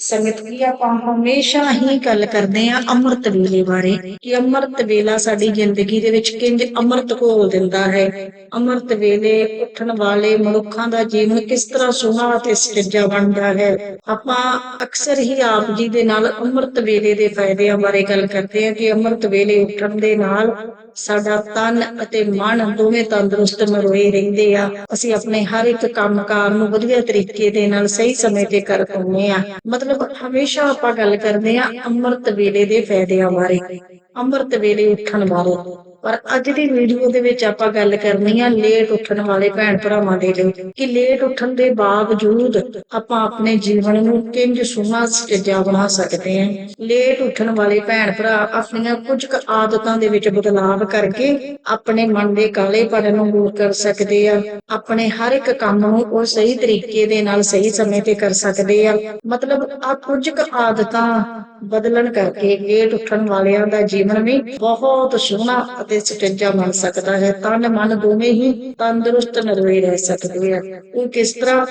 ਸੰਗਤ ਜੀ ਆਪਾਂ ਹਮੇਸ਼ਾ ਹੀ ਗੱਲ ਕਰਦੇ ਆਂ ਅੰਮ੍ਰਿਤ ਵੇਲੇ ਬਾਰੇ, ਕਿ ਅੰਮ੍ਰਿਤ ਵੇਲਾ ਸਾਡੀ ਜ਼ਿੰਦਗੀ ਦੇ ਵਿੱਚ ਕਿੰਜ ਅੰਮ੍ਰਿਤ ਘੋਲ ਦਿੰਦਾ ਹੈ। ਅੰਮ੍ਰਿਤ ਵੇਲੇ ਉੱਠਣ ਵਾਲੇ ਮਨੁੱਖਾਂ ਦਾ ਜੀਵਨ ਕਿਸ ਤਰ੍ਹਾਂ ਸੁਹਾ ਤੇ ਸਜਾ ਬਣਦਾ ਹੈ। ਆਪਾਂ ਅਕਸਰ ਹੀ ਆਪ ਜੀ ਦੇ ਨਾਲ ਅੰਮ੍ਰਿਤ ਵੇਲੇ ਦੇ ਫਾਇਦਿਆਂ ਬਾਰੇ ਗੱਲ ਕਰਦੇ ਆਂ ਕਿ ਅੰਮ੍ਰਿਤ ਵੇਲੇ ਉੱਠਣ ਦੇ ਨਾਲ ਸਾਡਾ ਤਨ ਅਤੇ ਮਨ ਦੋਵੇਂ ਤੰਦਰੁਸਤ ਮਰੋਏ ਰਹਿੰਦੇ ਆ। ਅਸੀਂ ਆਪਣੇ ਹਰ ਇੱਕ ਕੰਮਕਾਰ ਨੂੰ ਵਧੀਆ ਤਰੀਕੇ ਦੇ ਨਾਲ ਸਹੀ ਸਮੇਂ ਤੇ ਕਰ ਪਾਉਂਦੇ ਆ ਮਤਲਬ ਹਮੇਸ਼ਾ ਆਪਾਂ ਗੱਲ ਕਰਦੇ ਆ ਅੰਮ੍ਰਿਤ ਵੇਲੇ ਦੇ ਫਾਇਦਿਆਂ ਬਾਰੇ ਅੰਮ੍ਰਿਤ ਵੇਲੇ ਉੱਠਣ ਬਾਰੇ। ਪਰ ਅੱਜ ਦੀ ਵੀਡੀਓ ਦੇ ਵਿੱਚ ਆਪਾਂ ਗੱਲ ਕਰਨੀ ਆ ਲੇਟ ਉੱਠਣ ਵਾਲੇ ਭੈਣ ਭਰਾਵਾਂ ਦੇ ਲਈ ਕਿ ਲੇਟ ਉੱਠਣ ਦੇ ਬਾਵਜੂਦ ਆਪਾਂ ਆਪਣੇ ਜੀਵਨ ਨੂੰ ਕਿੰਜ ਸੁਣਾ ਸਜਾ ਬਣਾ ਸਕਦੇ ਹਾਂ। ਲੇਟ ਉੱਠਣ ਵਾਲੇ ਭੈਣ ਭਰਾ ਆਪਣੀਆਂ ਕੁਝ ਕੁ ਆਦਤਾਂ ਦੇ ਵਿੱਚ ਬਦਲਾਵ ਕਰਕੇ ਆਪਣੇ ਮਨ ਦੇ ਕਾਲੇ ਕਾਲੇਪਨ ਨੂੰ ਦੂਰ ਕਰ ਸਕਦੇ ਆ। ਆਪਣੇ ਹਰ ਇੱਕ ਕੰਮ ਨੂੰ ਉਹ ਸਹੀ ਤਰੀਕੇ ਦੇ ਨਾਲ ਸਹੀ ਸਮੇਂ ਤੇ ਕਰ ਸਕਦੇ ਆ। ਮਤਲਬ ਆ ਕੁਝ ਕੁ ਆਦਤਾਂ ਬਦਲਣ ਕਰਕੇ ਗੇਟ ਉੱਠਣ ਵਾਲਿਆਂ ਦਾ ਜੀਵਨ ਵੀ ਬਹੁਤ ਸੋਹਣਾ ਅਤੇ ਸੁਚੱਜਾ ਬਣ ਸਕਦਾ ਹੈ। ਤਨ ਮਨ ਦੋਵੇਂ ਹੀ ਤੰਦਰੁਸਤ ਨਰਵੇ ਰਹਿ ਸਕਦੇ ਆ। ਉਹ ਕਿਸ ਤਰ੍ਹਾਂ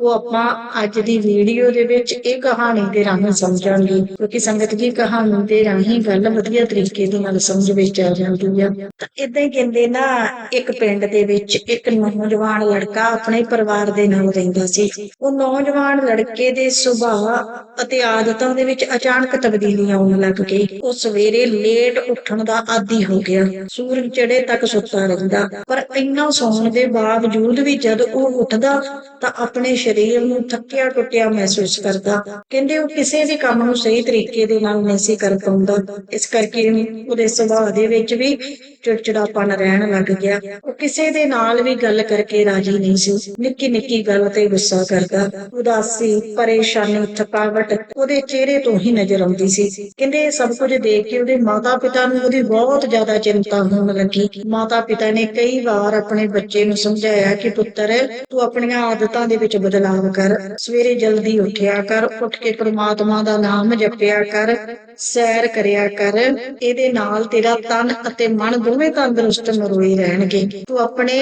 ਉਹ ਆਪਾਂ ਅੱਜ ਦੀ ਵੀਡੀਓ ਦੇ ਵਿੱਚ ਇਹ ਕਹਾਣੀ ਦੇ ਰਾਹੀਂ ਸਮਝਾਂਗੇ, ਕਿਉਂਕਿ ਸੰਗਤ ਜੀ ਕਹਾਣੀ ਦੇ ਰਾਹੀਂ ਗੱਲ ਵਧੀਆ ਤਰੀਕੇ ਦੇ ਨਾਲ ਸਮਝ ਵਿੱਚ ਆ ਜਾਂਦੀ ਆ। ਤਾਂ ਇਦਾਂ ਹੀ ਕਹਿੰਦੇ ਨਾ, ਇੱਕ ਪਿੰਡ ਦੇ ਵਿੱਚ ਇੱਕ ਨੌਜਵਾਨ ਲੜਕਾ ਆਪਣੇ ਪਰਿਵਾਰ ਦੇ ਨਾਲ ਰਹਿੰਦਾ ਸੀ। ਉਹ ਨੌਜਵਾਨ ਲੜਕੇ ਦੇ ਸੁਭਾਅ ਅਤੇ ਆਦਤਾਂ ਦੇ ਵਿੱਚ ਅਚਾਨਕ ਤਬਦੀਲੀ ਆਉਣ ਲੱਗ ਗਈ। ਉਹ ਸਵੇਰੇ ਲੇਟ ਉੱਠਣ ਦਾ ਆਦੀ ਹੋ ਗਿਆ। ਸੂਰਜ ਚੜੇ ਤੱਕ ਸੁੱਤਾ ਰਹਿੰਦਾ। ਪਰ ਇੰਨਾ ਸੌਣ ਦੇ ਬਾਵਜੂਦ ਵੀ ਜਦ ਉਹ ਉੱਠਦਾ, ਤਾਂ ਆਪਣੇ ਸਰੀਰ ਨੂੰ ਥੱਕਿਆ ਟੁੱਟਿਆ ਮਹਿਸੂਸ ਕਰਦਾ। ਕਹਿੰਦੇ ਉਹ ਕਿਸੇ ਵੀ ਕੰਮ ਨੂੰ ਸਹੀ ਤਰੀਕੇ ਦੇ ਨਾਲ ਨਹੀਂ ਸੀ ਕਰ ਪਾਉਂਦਾ। ਇਸ ਕਰਕੇ ਉਹਦੇ ਸੁਭਾਅ ਦੇ ਵਿੱਚ ਵੀ ਚਿੜਚਿੜਾਪਨ ਰਹਿਣ ਲੱਗ ਗਿਆ। ਉਹ ਕਿਸੇ ਦੇ ਨਾਲ ਵੀ ਗੱਲ ਕਰਕੇ ਰਾਜੀ ਨਹੀਂ ਸੀ। ਨਿੱਕੀ ਨਿੱਕੀ ਗੱਲ ਤੇ ਗੁੱਸਾ ਕਰਦਾ। ਉਦਾਸੀ, ਪਰੇਸ਼ਾਨੀ, ਥਕਾਵਟ ਉਹਦੇ ਚਿਹਰੇ ਤੋਂ ਹੀ ਨਜ਼ਰ ਆਉਂਦੀ ਸੀ। ਕਹਿੰਦੇ ਇਹ ਸਭ ਕੁਝ ਦੇਖ ਕੇ ਉਹਦੇ ਮਾਤਾ ਪਿਤਾ ਨੂੰ ਉਹਦੀ ਬਹੁਤ ਜ਼ਿਆਦਾ ਚਿੰਤਾ ਹੋਣ ਲੱਗੀ। ਮਾਤਾ ਪਿਤਾ ਨੇ ਕਈ ਵਾਰ ਆਪਣੇ ਬੱਚੇ ਨੂੰ ਸਮਝਾਇਆ ਕਿ ਪੁੱਤਰ, ਤੂੰ ਆਪਣੀਆਂ ਆਦਤਾਂ ਦੇ ਵਿੱਚ ਬਦਲਾਵ ਕਰ, ਸਵੇਰੇ ਜਲਦੀ ਉੱਠਿਆ ਕਰ, ਉੱਠ ਕੇ ਪ੍ਰਮਾਤਮਾ ਦਾ ਨਾਮ ਜਪਿਆ ਕਰ, ਸੈਰ ਕਰਿਆ ਕਰ, ਇਹਦੇ ਨਾਲ ਤੇਰਾ ਤਨ ਅਤੇ ਮਨ ਦੋਵੇਂ ਤੰਦਰੁਸਤ ਮਰੋਈ ਰਹਿਣਗੇ। ਤੂੰ ਆਪਣੇ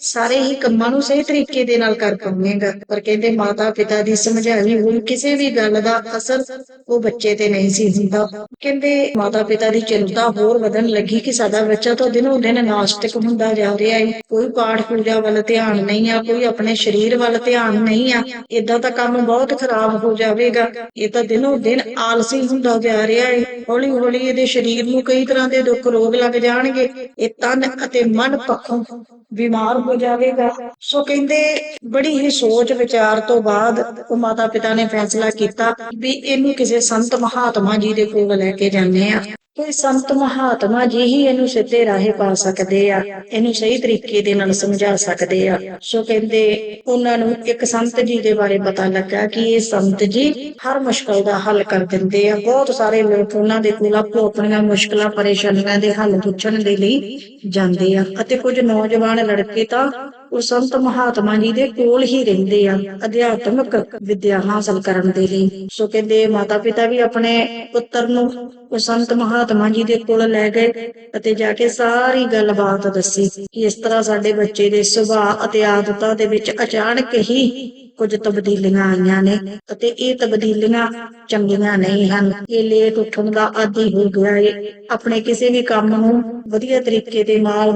ਸਾਰੇ ਹੀ ਕੰਮਾਂ ਨੂੰ ਸਹੀ ਤਰੀਕੇ ਦੇ ਨਾਲ ਕਰ ਪਾਵੇਂਗਾ ਪਰ ਕਹਿੰਦੇ ਮਾਤਾ ਪਿਤਾ ਦੀ ਸਮਝਾਈ ਹੋਈ ਕਿਸੇ ਵੀ ਗੱਲ ਦਾ ਅਸਰ ਉਹ ਬੱਚੇ ਤੇ ਨਹੀਂ ਸੀ ਹੁੰਦਾ। ਕਹਿੰਦੇ ਮਾਤਾ ਪਿਤਾ ਦੀ ਚਿੰਤਾ ਹੋਰ ਵਧਣ ਲੱਗੀ ਕਿ ਸਾਡਾ ਬੱਚਾ ਤਾਂ ਦਿਨੋਂ ਦਿਨ ਨਾਸਤਿਕ ਹੁੰਦਾ ਜਾ ਰਿਹਾ ਹੈ ਕੋਈ ਪਾਠ ਪੂਜਾ ਵੱਲ ਧਿਆਨ ਨਹੀਂ ਆ, ਕੋਈ ਆਪਣੇ ਸਰੀਰ ਵੱਲ ਧਿਆਨ ਨਹੀਂ ਆ। ਇਦਾਂ ਤਾਂ ਕੰਮ ਬਹੁਤ ਖਰਾਬ ਹੋ ਜਾਵੇਗਾ। ਇਹ ਤਾਂ ਦਿਨੋਂ ਦਿਨ ਆਲਸੀ ਹੁੰਦਾ ਜਾ ਰਿਹਾ ਹੈ ਹੌਲੀ ਹੌਲੀ ਇਹਦੇ ਸਰੀਰ ਨੂੰ ਕਈ ਤਰ੍ਹਾਂ ਦੇ ਦੁੱਖ ਰੋਗ ਲੱਗ ਜਾਣਗੇ। ਇਹ ਤਨ ਅਤੇ ਮਨ ਪੱਖੋਂ ਬਿਮਾਰ ਹੋ ਜਾਵੇਗਾ। ਸੋ ਕਹਿੰਦੇ ਬੜੀ ਹੀ ਸੋਚ ਵਿਚਾਰ ਤੋਂ ਬਾਅਦ ਉਹ ਮਾਤਾ ਪਿਤਾ ਨੇ ਫੈਸਲਾ ਕੀਤਾ ਵੀ ਇਹਨੂੰ ਕਿਸੇ ਸੰਤ ਮਹਾਤਮਾ ਜੀ ਦੇ ਕੋਲ ਲੈ ਕੇ ਜਾਂਦੇ ਆ ਕੋਈ ਸੰਤ ਮਹਾਤਮਾ ਜੀ ਹੀ ਇਹਨੂੰ ਸਿੱਧੇ ਰਾਹੇ ਪਾ ਸਕਦੇ ਆ। ਇਹਨੂੰ ਸਹੀ ਤਰੀਕੇ ਦੇ ਨਾਲ ਸਮਝਾ ਸਕਦੇ ਆ। ਸੋ ਕਹਿੰਦੇ ਉਹਨਾਂ ਨੂੰ ਇੱਕ ਸੰਤ ਜੀ ਦੇ ਬਾਰੇ ਪਤਾ ਲੱਗਾ ਕਿ ਇਹ ਸੰਤ ਜੀ ਹਰ ਮੁਸ਼ਕਲ ਦਾ ਹੱਲ ਕਰ ਦਿੰਦੇ ਆ। ਬਹੁਤ ਸਾਰੇ ਲੋਕ ਉਹਨਾਂ ਦੇ ਕੋਲ ਆਪੋ ਆਪਣੀਆਂ ਮੁਸ਼ਕਲਾਂ, ਪਰੇਸ਼ਾਨੀਆਂ ਦੇ ਹੱਲ ਪੁੱਛਣ ਦੇ ਲਈ ਜਾਂਦੇ ਆ। ਅਤੇ ਕੁਝ ਨੌਜਵਾਨ ਲੜਕੇ ਤਾਂ ਉਹ ਸੰਤ ਮਹਾਤਮਾ ਜੀ ਦੇ ਕੋਲ ਹੀ ਰਹਿੰਦੇ ਆ, ਅਧਿਆਤਮਕ ਵਿਦਿਆ ਹਾਸਲ ਕਰਨ ਦੇ ਲਈ। ਸੋ ਕਹਿੰਦੇ ਮਾਤਾ ਪਿਤਾ ਵੀ ਆਪਣੇ ਪੁੱਤਰ ਨੂੰ ਉਹ ਸੰਤ ਮਹਾਤਮਾ ਜੀ ਦੇ ਕੋਲ ਲੈ ਗਏ ਅਤੇ ਜਾ ਕੇ ਸਾਰੀ ਗੱਲਬਾਤ ਦੱਸੀ ਕਿ ਇਸ ਤਰ੍ਹਾਂ ਸਾਡੇ ਬੱਚੇ ਦੇ ਸੁਭਾਅ ਅਤੇ ਆਦਤਾਂ ਦੇ ਵਿੱਚ ਅਚਾਨਕ ਹੀ ਕੁਝ ਤਬਦੀਲੀਆਂ ਆਈਆਂ ਨੇ ਅਤੇ ਇਹ ਤਬਦੀਲੀਆਂ ਚੰਗੀਆਂ ਨਹੀਂ ਹਨ। ਇਹ ਲੇਟ ਉੱਠਣ ਦਾ ਆਦੀ ਹੋ ਗਿਆ ਹੈ ਆਪਣੇ ਕਿਸੇ ਵੀ ਕੰਮ ਨੂੰ ਵਧੀਆ ਤਰੀਕੇ ਦੇ ਨਾਲ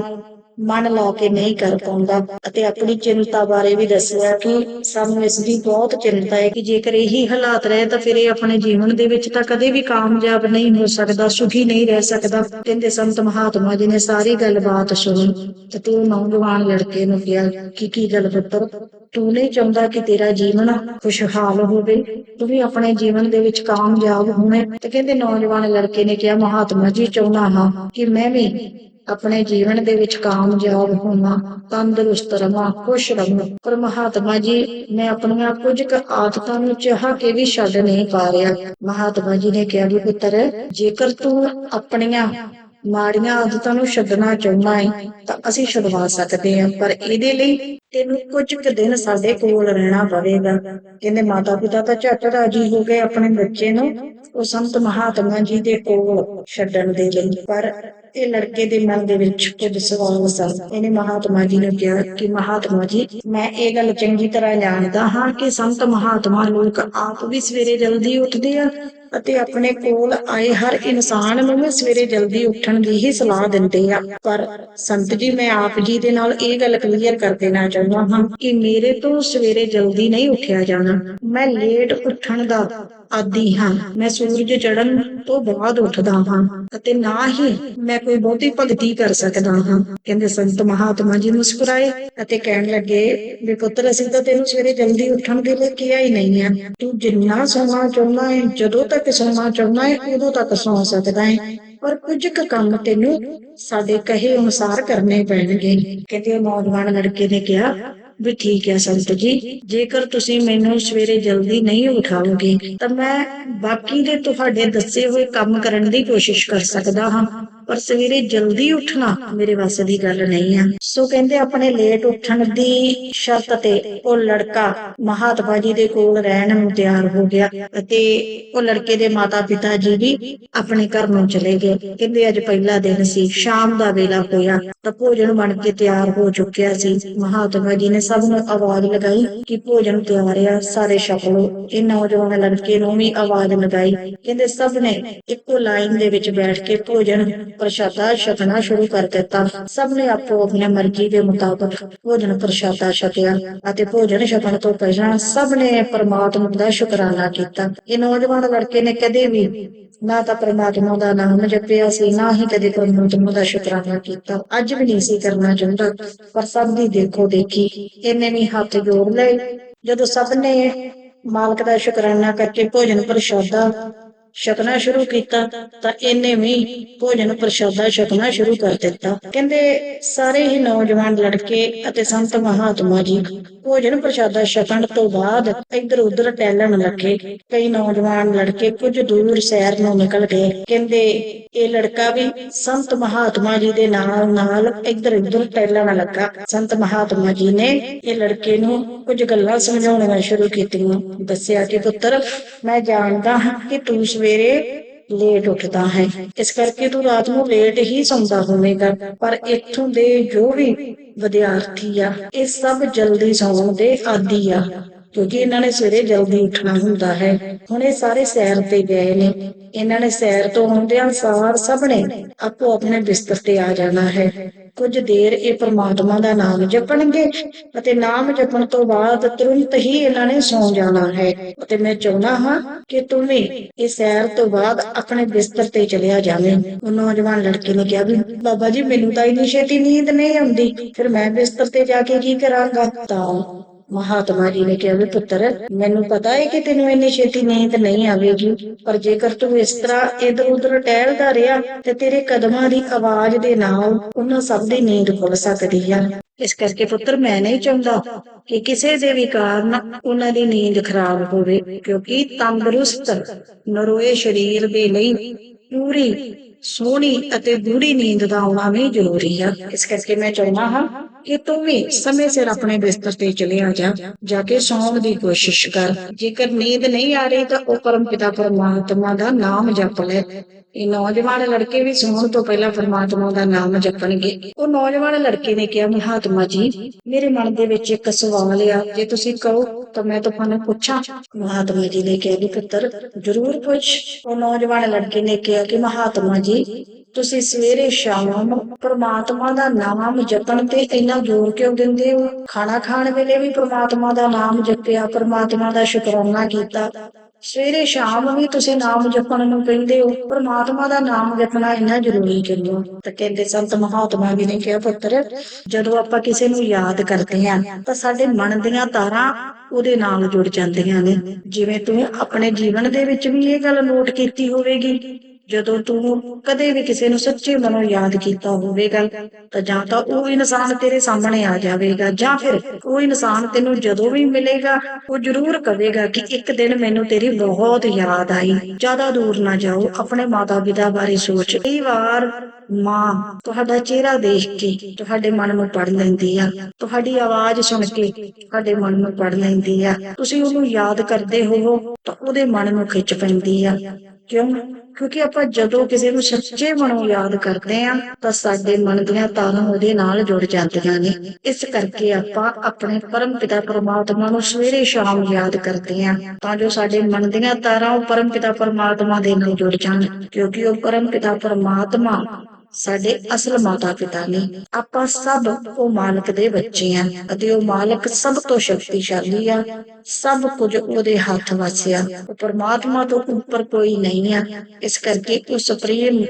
ਮਨ ਲਾ ਕੇ ਨਹੀਂ ਕਰ ਪਾਉਂਦਾ ਅਤੇ ਆਪਣੀ ਚਿੰਤਾ ਬਾਰੇ ਵੀ ਦੱਸਿਆ ਕਿ ਸਾਨੂੰ ਇਸ ਦੀ ਬਹੁਤ ਚਿੰਤਾ ਹੈ ਕਿ ਜੇਕਰ ਇਹੀ ਹਾਲਾਤ ਰਹੇ ਤਾਂ ਫਿਰ ਇਹ ਆਪਣੇ ਜੀਵਨ ਦੇ ਵਿੱਚ ਤਾਂ ਕਦੇ ਵੀ ਕਾਮਯਾਬ ਨਹੀਂ ਹੋ ਸਕਦਾ, ਸੁਖੀ ਨਹੀਂ ਰਹਿ ਸਕਦਾ। ਕਹਿੰਦੇ ਸੰਤ ਮਹਾਤਮਾ ਜੀ ਨੇ ਸਾਰੀ ਗੱਲਬਾਤ ਸੁਣੀ ਤੇ ਤੂੰ ਨੌਜਵਾਨ ਲੜਕੇ ਨੂੰ ਕਿਹਾ ਕਿ ਕੀ ਗੱਲ ਪੁੱਤਰ? ਤੂੰ ਨਹੀਂ ਚਾਹੁੰਦਾ ਕਿ ਤੇਰਾ ਜੀਵਨ ਖੁਸ਼ਹਾਲ ਹੋਵੇ, ਤੂੰ ਵੀ ਆਪਣੇ ਜੀਵਨ ਦੇ ਵਿੱਚ ਕਾਮਯਾਬ ਹੋਵੇਂ। ਤੇ ਕਹਿੰਦੇ ਨੌਜਵਾਨ ਲੜਕੇ ਨੇ ਕਿਹਾ, ਮਹਾਤਮਾ ਜੀ ਚਾਹੁੰਦਾ ਹਾਂ ਕਿ ਮੈਂ ਵੀ ਆਪਣੇ ਜੀਵਨ ਦੇ ਵਿੱਚ ਕਾਮਯਾਬ ਹੋਵਾਂ, ਤੰਦਰੁਸਤ ਰਵਾਂ, ਖੁਸ਼ ਰਵਾਂ। ਪਰ ਮਹਾਤਮਾ ਜੀ, ਮੈਂ ਆਪਣੀਆਂ ਕੁਝ ਕੁ ਆਦਤਾਂ ਨੂੰ ਚਾਹ ਕੇ ਵੀ ਛੱਡ ਨਹੀਂ ਪਾ ਰਿਹਾ। ਮਹਾਤਮਾ ਜੀ ਨੇ ਕਿਹਾ ਵੀ ਪੁੱਤਰ, ਜੇਕਰ ਤੂੰ ਆਪਣੀਆਂ ਮਾੜੀਆਂ ਆਦਤਾਂ ਨੂੰ ਛੱਡਣਾ ਚਾਹੁੰਦਾ ਹੈ ਤਾਂ ਅਸੀਂ ਛੁਡਵਾ ਸਕਦੇ ਹਾਂ ਪਰ ਇਹਦੇ ਲਈ ਤੈਨੂੰ ਕੁਝ ਕੁ ਦਿਨ ਸਾਡੇ ਕੋਲ ਰਹਿਣਾ ਪਵੇਗਾ। ਕਹਿੰਦੇ ਮਾਤਾ ਪਿਤਾ ਤਾਂ ਝੱਟ ਰਾਜੀ ਹੋ ਗਏ ਆਪਣੇ ਬੱਚੇ ਨੂੰ। ਉਹ ਸੰਤ ਮਹਾਤਮਾ ਜੀ ਦੇ ਕੋਲ ਛੱਡਣ ਦੇ ਲਈ। ਪਰ ਇਹ ਲੜਕੇ ਦੇ ਮਨ ਦੇ ਵਿੱਚ ਕੁਝ ਸਵਾਲ ਸਨ। ਇਹਨੇ ਮਹਾਤਮਾ ਜੀ ਨੂੰ ਕਿਹਾ ਕਿ ਮਹਾਤਮਾ ਜੀ, ਮੈਂ ਇਹ ਗੱਲ ਚੰਗੀ ਤਰ੍ਹਾਂ ਜਾਣਦਾ ਹਾਂ ਕਿ ਸੰਤ ਮਹਾਤਮਾ ਲੋਕ ਆਪ ਵੀ ਸਵੇਰੇ ਜਲਦੀ ਉੱਠਦੇ ਆ ਅਤੇ ਆਪਣੇ ਕੋਲ ਆਏ ਹਰ ਇਨਸਾਨ ਨੂੰ ਵੀ ਸਵੇਰੇ ਜਲਦੀ ਉੱਠਣ ਦੀ ਹੀ ਸਲਾਹ ਦਿੰਦੇ ਆ ਪਰ ਸੰਤ ਜੀ, ਮੈਂ ਆਪ ਜੀ ਦੇ ਨਾਲ ਇਹ ਗੱਲ ਕਲੀਅਰ ਕਰ ਦੇਣਾ ਚਾਹੁੰਦਾ ਹਾਂ ਕਿ ਮੇਰੇ ਤੋਂ ਸਵੇਰੇ ਜਲਦੀ ਨਹੀਂ ਉੱਠਿਆ ਜਾਣਾ। ਮੈਂ ਲੇਟ ਉੱਠਣ ਦਾ ਆਦੀ ਹਾਂ। ਮੈਂ ਸੂਰਜ ਚੜ੍ਹਨ ਤੋਂ ਬਾਅਦ ਉੱਠਦਾ ਹਾਂ ਅਤੇ ਨਾ ਹੀ ਮੈਂ ਕੋਈ ਬਹੁਤੀ ਭਗਤੀ ਕਰ ਸਕਦਾ ਹਾਂ। ਕਹਿੰਦੇ ਸੰਤ ਮਹਾਤਮਾ ਜੀ ਮੁਸਕਰਾਏ ਅਤੇ ਕਹਿਣ ਲੱਗੇ, ਵੀ ਪੁੱਤਰ, ਅਸੀਂ ਤਾਂ ਤੈਨੂੰ ਸਵੇਰੇ ਜਲਦੀ ਉੱਠਣ ਦੇ ਲਈ ਕਿਹਾ ਹੀ ਨਹੀਂ ਆ। ਤੂੰ ਜਿੰਨਾ ਸਮਾਂ ਚਾਹੁੰਦਾ ਹੈ ਜਦੋਂ ਤੱਕ ਸੋਣਾ ਚਾਹੁੰਦਾ ਹੈ, ਉਦੋਂ ਤੱਕ ਸੌ ਸਕਦਾ ਹੈ। ਪਰ ਕੁਝ ਕੁ ਕੰਮ ਤੈਨੂੰ ਸਾਡੇ ਕਹੇ ਅਨੁਸਾਰ ਕਰਨੇ ਪੈਣਗੇ। ਕਹਿੰਦੇ ਨੌਜਵਾਨ ਲੜਕੇ ਨੇ ਕਿਹਾ, ਵੀ ਠੀਕ ਹੈ ਸੰਤ ਜੀ, ਜੇਕਰ ਤੁਸੀਂ ਮੈਨੂੰ ਸਵੇਰੇ ਜਲਦੀ ਨਹੀਂ ਉਠਾਓਗੇ, ਤਾਂ ਮੈਂ ਬਾਕੀ ਦੇ ਤੁਹਾਡੇ ਦੱਸੇ ਹੋਏ ਕੰਮ ਕਰਨ ਦੀ ਕੋਸ਼ਿਸ਼ ਕਰ ਸਕਦਾ ਹਾਂ। ਪਰ ਸਵੇਰੇ ਜਲਦੀ ਉੱਠਣਾ ਮੇਰੇ ਵੱਸ ਦੀ ਗੱਲ ਨਹੀਂ ਆ। ਸੋ ਕਹਿੰਦੇ ਆਪਣੇ ਲੇਟ ਉੱਠਣ ਦੀ ਸ਼ਰਤ ਤੇ ਉਹ ਲੜਕਾ ਮਹਾਤਮਾ ਜੀ ਦੇ ਕੋਲ ਰਹਿਣ ਨੂੰ ਤਿਆਰ ਹੋ ਗਿਆ ਅਤੇ ਉਹ ਲੜਕੇ ਦੇ ਮਾਤਾ-ਪਿਤਾ ਜੀ ਵੀ ਆਪਣੇ ਘਰ ਨੂੰ ਚਲੇ ਗਏ। ਕਹਿੰਦੇ ਅੱਜ ਪਹਿਲਾ ਦਿਨ ਸੀ, ਸ਼ਾਮ ਦਾ ਵੇਲਾ ਹੋਇਆ ਤਾਂ ਭੋਜਨ ਬਣ ਕੇ ਤਿਆਰ ਹੋ ਚੁੱਕਿਆ ਸੀ। ਮਹਾਤਮਾ ਜੀ ਨੇ ਸਭ ਨੂੰ ਆਵਾਜ਼ ਲਗਾਈ ਕਿ ਭੋਜਨ ਤਿਆਰ ਆ, ਸਾਰੇ ਛਕ। ਲਓ ਇਹ ਨੌਜਵਾਨ ਲੜਕੇ ਨੂੰ ਵੀ ਆਵਾਜ਼ ਲਗਾਈ। ਕਹਿੰਦੇ ਸਭ ਨੇ ਇੱਕੋ ਲਾਈਨ ਦੇ ਵਿੱਚ ਬੈਠ ਕੇ ਭੋਜਨ ਪ੍ਰਸ਼ਾਦਾ ਛਕਣਾ ਸ਼ੁਰੂ ਕਰ ਦਿੱਤਾ। ਸਭ ਨੇ ਆਪੋ ਆਪਣੀ ਮਰਜ਼ੀ ਦੇ ਮੁਤਾਬਕ ਭੋਜਨ ਪ੍ਰਸ਼ਾਦਾ ਛਕਿਆ ਅਤੇ ਭੋਜਨ ਛਕਣ ਤੋਂ ਪਹਿਲਾਂ ਸਭ ਨੇ ਪਰਮਾਤਮਾ ਦਾ ਸ਼ੁਕਰਾਨਾ ਕੀਤਾ। ਇਹ ਨੌਜਵਾਨ ਲੜਕੇ ਨੇ ਕਦੇ ਵੀ ਨਾ ਤਾਂ ਪਰਮਾਤਮਾ ਦਾ ਨਾਮ ਜਪਿਆ ਸੀ, ਨਾ ਹੀ ਕਦੇ ਪਰਮਾਤਮਾ ਦਾ ਸ਼ੁਕਰਾਨਾ ਕੀਤਾ। ਅੱਜ ਵੀ ਨਹੀਂ ਸੀ ਕਰਨਾ ਚਾਹੁੰਦਾ, ਪਰ ਸਭ ਦੀ ਦੇਖੋ ਦੇਖੀ, ਇਹਨੇ ਵੀ ਹੱਥ ਜੋੜ ਲਏ। ਜਦੋਂ ਸਭ ਨੇ ਮਾਲਕ ਦਾ ਸ਼ੁਕਰਾਨਾ ਕਰਕੇ ਭੋਜਨ ਪ੍ਰਸ਼ਾਦਾ ਛਕਣਾ ਸ਼ੁਰੂ ਕੀਤਾ ਤਾਂ ਇਹਨੇ ਵੀ ਭੋਜਨ ਪ੍ਰਸ਼ਾਦਾ ਛਕਣਾ ਸ਼ੁਰੂ ਕਰ ਦਿੱਤਾ। ਕਹਿੰਦੇ ਸਾਰੇ ਹੀ ਨੌਜਵਾਨ ਲੜਕੇ ਅਤੇ ਸੰਤ ਮਹਾਤਮਾ ਜੀ ਭੋਜਨ ਪ੍ਰਸ਼ਾਦਾ ਛਕਣ ਤੋਂ ਬਾਅਦ ਇੱਧਰ ਉੱਧਰ ਟਹਿਲਣ ਲੱਗੇ। ਕਈ ਨੌਜਵਾਨ ਲੜਕੇ ਕੁਝ ਦੂਰ ਸੈਰ ਨੂੰ ਨਿਕਲ ਗਏ। ਕਹਿੰਦੇ ਇਹ ਲੜਕਾ ਵੀ ਸੰਤ ਮਹਾਤਮਾ ਜੀ ਦੇ ਨਾਲ ਨਾਲ ਇੱਧਰ ਉੱਧਰ ਟਹਿਲਣ ਲੱਗਾ। ਸੰਤ ਮਹਾਤਮਾ ਜੀ ਨੇ ਇਹ ਲੜਕੇ ਨੂੰ ਕੁਝ ਗੱਲਾਂ ਸਮਝਾਉਣੀਆਂ ਸ਼ੁਰੂ ਕੀਤੀਆਂ। ਦੱਸਿਆ ਕਿ ਪੁੱਤਰ, ਮੈਂ ਜਾਣਦਾ ਹਾਂ ਕਿ ਤੂੰ ਸਵੇਰੇ ਲੇਟ ਉੱਠਦਾ ਹੈ। ਇਸ ਕਰਕੇ ਤੂੰ ਰਾਤ ਨੂੰ ਲੇਟ ਹੀ ਸੌਂਦਾ ਹੋਵੇਗਾ। ਪਰ ਇੱਥੋਂ ਦੇ ਜੋ ਵੀ ਵਿਦਿਆਰਥੀ ਆ, ਇਹ ਸਭ ਜਲਦੀ ਸੌਣ ਦੇ ਆਦੀ ਆ। ਕਿਉਂਕਿ ਇਹਨਾਂ ਨੇ ਸਵੇਰੇ ਜਲਦੀ ਉੱਠਣਾ ਹੁੰਦਾ ਹੈ। ਹੁਣ ਇਹ ਸਾਰੇ ਸੈਰ ਤੇ ਗਏ ਨੇ। ਇਹਨਾਂ ਨੇ ਸੈਰ ਤੋਂ ਆਉਂਦਿਆਂ ਸਾਰ ਸਭ ਨੇ ਆਪੋ ਆਪਣੇ ਬਿਸਤਰ ਤੇ ਆ ਜਾਣਾ ਹੈ। ਕੁਝ ਦੇਰ ਇਹ ਪ੍ਰਮਾਤਮਾ ਦਾ ਨਾਮ ਜਪਣਗੇ ਅਤੇ ਨਾਮ ਜਪਣ ਤੋਂ ਬਾਅਦ ਤੁਰੰਤ ਹੀ ਇਹਨਾਂ ਨੇ ਸੌ ਜਾਣਾ ਹੈ। ਅਤੇ ਮੈਂ ਚਾਹੁੰਦਾ ਹਾਂ ਕਿ ਤੂੰ ਵੀ ਇਹ ਸੈਰ ਤੋਂ ਬਾਅਦ ਆਪਣੇ ਬਿਸਤਰ ਤੇ ਚਲਿਆ ਜਾਵੇਂ। ਉਹ ਨੌਜਵਾਨ ਲੜਕੇ ਨੇ ਕਿਹਾ ਵੀ, ਬਾਬਾ ਜੀ, ਮੈਨੂੰ ਤਾਂ ਇੰਨੀ ਛੇਤੀ ਨੀਂਦ ਨਹੀਂ ਆਉਂਦੀ। ਫਿਰ ਮੈਂ ਬਿਸਤਰ ਤੇ ਜਾ ਕੇ ਕੀ ਕਰਾਂਗਾ? ਤਾਂ ਮਹਾਤਮਾ ਜੀ ਨੇ ਕਿਹਾ ਵੀ ਪੁੱਤਰ, ਮੈਨੂੰ ਪਤਾ ਹੈ ਕਿ ਤੈਨੂੰ ਇੰਨੀ ਛੇਤੀ ਨੀਂਦ ਨਹੀਂ ਆਵੇਗੀ, ਪਰ ਜੇਕਰ ਤੂੰ ਇਸ ਤਰ੍ਹਾਂ ਇਧਰ ਉਧਰ ਟਹਿਲਦਾ ਰਿਹਾ ਤੇ ਤੇਰੇ ਕਦਮਾਂ ਦੀ ਆਵਾਜ਼ ਦੇ ਨਾਲ ਉਹਨਾਂ ਸਭ ਦੀ ਨੀਂਦ ਖੁੱਲ ਸਕਦੀ ਆ। ਇਸ ਕਰਕੇ ਪੁੱਤਰ, ਮੈਂ ਨਹੀਂ ਚਾਹੁੰਦਾ ਕਿ ਕਿਸੇ ਦੇ ਵੀ ਕਾਰਨ ਉਹਨਾਂ ਦੀ ਨੀਂਦ ਖਰਾਬ ਹੋਵੇ, ਕਿਉਂਕਿ ਤੰਦਰੁਸਤ, ਨਰੋਏ ਸਰੀਰ ਦੇ ਲਈ ਪੂਰੀ ਸੋਹਣੀ ਅਤੇ ਗੂੜੀ ਨੀਂਦ ਦਾ ਆਉਣਾ ਵੀ ਜ਼ਰੂਰੀ ਆ। ਇਸ ਕਰਕੇ ਮੈਂ ਚਾਹੁੰਦਾ ਹਾਂ ਕਿ ਤੂੰ ਵੀ ਸਮੇਂ ਸਿਰ ਆਪਣੇ ਬਿਸਤਰ ਤੇ ਚਲਿਆ ਜਾ ਜਾ ਕੇ ਸੌਣ ਦੀ ਕੋਸ਼ਿਸ਼ ਕਰ। ਜੇਕਰ ਨੀਂਦ ਨਹੀਂ ਆ ਰਹੀ ਤਾਂ ਉਹ ਪਰਮ ਪਿਤਾ ਪਰਮਾਤਮਾ ਦਾ ਨਾਮ ਜਪ ਲੈ। ਇਹ ਨੌਜਵਾਨ ਲੜਕੇ ਵੀ ਸੌਣ ਤੋਂ ਪਹਿਲਾਂ ਪਰਮਾਤਮਾ ਦਾ ਨਾਮ ਜਪਣਗੇ। ਉਹ ਨੌਜਵਾਨ ਲੜਕੇ ਨੇ ਕਿਹਾ, ਮਹਾਤਮਾ ਜੀ, ਮੇਰੇ ਮਨ ਦੇ ਵਿੱਚ ਇੱਕ ਸਵਾਲ ਆ। ਜੇ ਤੁਸੀਂ ਕਹੋ, ਤਾਂ ਮੈਂ ਤੁਹਾਨੂੰ ਪੁੱਛਾਂ। ਮਹਾਤਮਾ ਜੀ ਨੇ ਕਿਹਾ, ਵੀ ਪੁੱਤਰ, ਜ਼ਰੂਰ ਪੁੱਛ। ਉਹ ਨੌਜਵਾਨ ਲੜਕੇ ਨੇ ਕਿਹਾ ਕਿ, ਮਹਾਤਮਾ ਜੀ, ਤੁਸੀਂ ਸਵੇਰੇ ਸ਼ਾਮ ਪ੍ਰਮਾਤਮਾ ਦਾ ਨਾਮ ਜਪਣ ਤੇ ਇੰਨਾ ਜ਼ੋਰ ਕਿਉਂ ਦਿੰਦੇ ਹੋ? ਖਾਣਾ ਖਾਣ ਵੇਲੇ ਵੀ ਪ੍ਰਮਾਤਮਾ ਦਾ ਨਾਮ ਜਪਿਆ, ਪ੍ਰਮਾਤਮਾ ਦਾ ਸ਼ੁਕਰਾਨਾ ਕੀਤਾ। ਸਵੇਰੇ ਸ਼ਾਮ ਵੀ ਤੁਸੀਂ ਨਾਮ ਜਪਣ ਨੂੰ ਕਹਿੰਦੇ ਹੋ, ਪ੍ਰਮਾਤਮਾ ਦਾ ਨਾਮ ਜਪਣਾ ਇੰਨਾ ਜ਼ਰੂਰੀ ਕਿਉਂ ਤਾਂ ਕਹਿੰਦੇ ਸੰਤ ਮਹਾਤਮਾ ਜੀ ਨੇ ਕਿਹਾ, ਪੁੱਤਰ, ਜਦੋਂ ਆਪਾਂ ਕਿਸੇ ਨੂੰ ਯਾਦ ਕਰਦੇ ਹਾਂ, ਤਾਂ ਸਾਡੇ ਮਨ ਦੀਆਂ ਤਾਰਾਂ ਉਹਦੇ ਨਾਲ ਜੁੜ ਜਾਂਦੀਆਂ ਨੇ। ਜਿਵੇਂ ਤੂੰ ਆਪਣੇ ਜੀਵਨ ਦੇ ਵਿੱਚ ਵੀ ਇਹ ਗੱਲ ਨੋਟ ਕੀਤੀ ਹੋਵੇਗੀ ਜਦੋਂ ਤੂੰ ਕਦੇ ਵੀ ਕਿਸੇ ਨੂੰ ਸੱਚੇ ਮਨੋਂ ਯਾਦ ਕੀਤਾ ਹੋਵੇਗਾ, ਤਾਂ ਜਾਂ ਤਾਂ ਉਹ ਇਨਸਾਨ ਤੇਰੇ ਸਾਹਮਣੇ ਆ ਜਾਵੇਗਾ, ਜਾਂ ਫਿਰ ਉਹ ਇਨਸਾਨ ਤੈਨੂੰ ਜਦੋਂ ਵੀ ਮਿਲੇਗਾ, ਉਹ ਜ਼ਰੂਰ ਕਹੇਗਾ ਕਿ ਇੱਕ ਦਿਨ ਮੈਨੂੰ ਤੇਰੀ ਬਹੁਤ ਯਾਦ ਆਈ। ਜ਼ਿਆਦਾ ਦੂਰ ਨਾ ਜਾਓ, ਆਪਣੇ ਮਾਤਾ ਪਿਤਾ ਬਾਰੇ ਸੋਚ। ਕਈ ਵਾਰ ਮਾਂ ਤੁਹਾਡਾ ਚਿਹਰਾ ਦੇਖ ਕੇ ਤੁਹਾਡੇ ਮਨ ਨੂੰ ਪੜ ਲੈਂਦੀ ਆ। ਤੁਹਾਡੀ ਆਵਾਜ਼ ਸੁਣ ਕੇ ਤੁਹਾਡੇ ਮਨ ਨੂੰ ਪੜ ਲੈਂਦੀ ਆ। ਤੁਸੀਂ ਉਹਨੂੰ ਯਾਦ ਕਰਦੇ ਹੋਵੋ, ਤਾਂ ਉਹਦੇ ਮਨ ਨੂੰ ਖਿੱਚ ਪੈਂਦੀ ਆ। ਕਿਉਂ? ਕਿਉਂਕਿ ਆਪਾਂ ਜਦੋਂ ਕਿਸੇ ਨੂੰ ਸੱਚੇ ਮਨੋਂ ਯਾਦ ਕਰਦੇ ਆ ਤਾਂ ਸਾਡੇ ਮਨ ਦੀਆਂ ਤਾਰਾਂ ਉਹਦੇ ਨਾਲ ਜੁੜ ਜਾਂਦੀਆਂ ਨੇ। ਇਸ ਕਰਕੇ ਆਪਾਂ ਆਪਣੇ ਪਰਮ ਪਿਤਾ ਪਰਮਾਤਮਾ ਨੂੰ ਸਵੇਰੇ ਸ਼ਾਮ ਯਾਦ ਕਰਦੇ ਆ ਤਾਂ ਜੋ ਸਾਡੇ ਮਨ ਦੀਆਂ ਤਾਰਾਂ ਉਹ ਪਰਮ ਪਿਤਾ ਪਰਮਾਤਮਾ ਦੇ ਨਾਲ ਜੁੜ ਜਾਣ, ਕਿਉਂਕਿ ਉਹ ਪਰਮ ਪਿਤਾ ਪਰਮਾਤਮਾ ਸਾਡੇ ਅਸਲ ਮਾਤਾ ਪਿਤਾ ਨੇ ਆਪਾਂ ਸਭ ਉਹ ਮਾਲਕ ਦੇ ਬੱਚੇ ਆ ਅਤੇ ਉਹ ਮਾਲਕ ਸਭ ਤੋਂ ਸ਼ਕਤੀਸ਼ਾਲੀ ਆ, ਸਭ ਕੁਝ ਉਹਦੇ ਹੱਥ ਵਿੱਚ ਆ ਉਹ ਪਰਮਾਤਮਾ ਤੋਂ ਉੱਪਰ ਕੋਈ ਨਹੀਂ ਆ। ਇਸ ਕਰਕੇ ਉਹ ਸੁਪਰੀਮ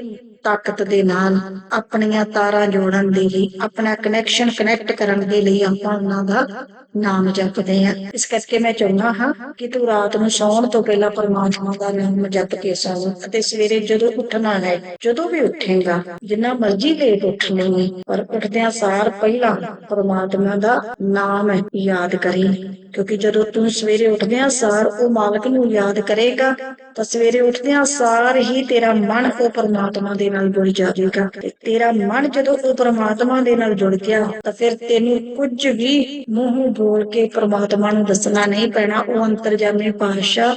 ਤਾਕਤ ਦੇ ਨਾਲ ਆਪਣੀਆਂ ਤਾਰਾਂ ਜੋੜਨ ਦੇ ਲਈ, ਆਪਣਾ ਕਨੈਕਸ਼ਨ ਕਨੈਕਟ ਕਰਨ ਦੇ ਲਈ ਆਪਾਂ ਉਹਨਾਂ ਦਾ ਨਾਮ ਜਪਦੇ ਆ ਇਸ ਕਰਕੇ ਮੈਂ ਚਾਹੁੰਦਾ ਹਾਂ ਕਿ ਤੂੰ ਰਾਤ ਨੂੰ ਸੌਣ ਤੋਂ ਪਹਿਲਾਂ ਪਰਮਾਤਮਾ ਦਾ ਨਾਮ ਜਪ ਕੇ ਸੌਂ ਅਤੇ ਸਵੇਰੇ ਜਦੋਂ ਉੱਠਣਾ ਹੈ, ਜਦੋਂ ਵੀ ਉੱਠੇਗਾ, ਜਿੰਨਾ ਮਰਜ਼ੀ ਲੇਟ ਉੱਠ ਲਈ ਪਰ ਉੱਠਦਿਆਂ ਸਾਰ ਪਹਿਲਾਂ ਪਰਮਾਤਮਾ ਦਾ ਨਾਮ ਯਾਦ ਕਰੀ। ਕਿਉਂਕਿ ਜਦੋਂ ਤੂੰ ਸਵੇਰੇ ਉੱਠਦਿਆਂ ਸਾਰ ਉਹ ਮਾਲਕ ਨੂੰ ਯਾਦ ਕਰੇਗਾ, ਤਾਂ ਸਵੇਰੇ ਉੱਠਦਿਆਂ ਸਾਰ ਹੀ ਤੇਰਾ ਮਨ ਉਹ ਪਰਮਾਤਮਾ ਦੇ ਨਾਲ ਜੁੜ ਜਾਵੇਗਾ। ਤੇਰਾ ਮਨ ਜਦੋਂ ਉਹ ਪਰਮਾਤਮਾ ਦੇ ਨਾਲ ਜੁੜ ਗਿਆ, ਤਾਂ ਫਿਰ ਤੈਨੂੰ ਕੁਝ ਵੀ ਮੂੰਹ ਬੋਲ ਕੇ ਪਰਮਾਤਮਾ ਨੂੰ ਦੱਸਣਾ ਨਹੀਂ ਪੈਣਾ। ਉਹ ਅੰਤਰਜਾਮੀ ਪਾਤਸ਼ਾਹ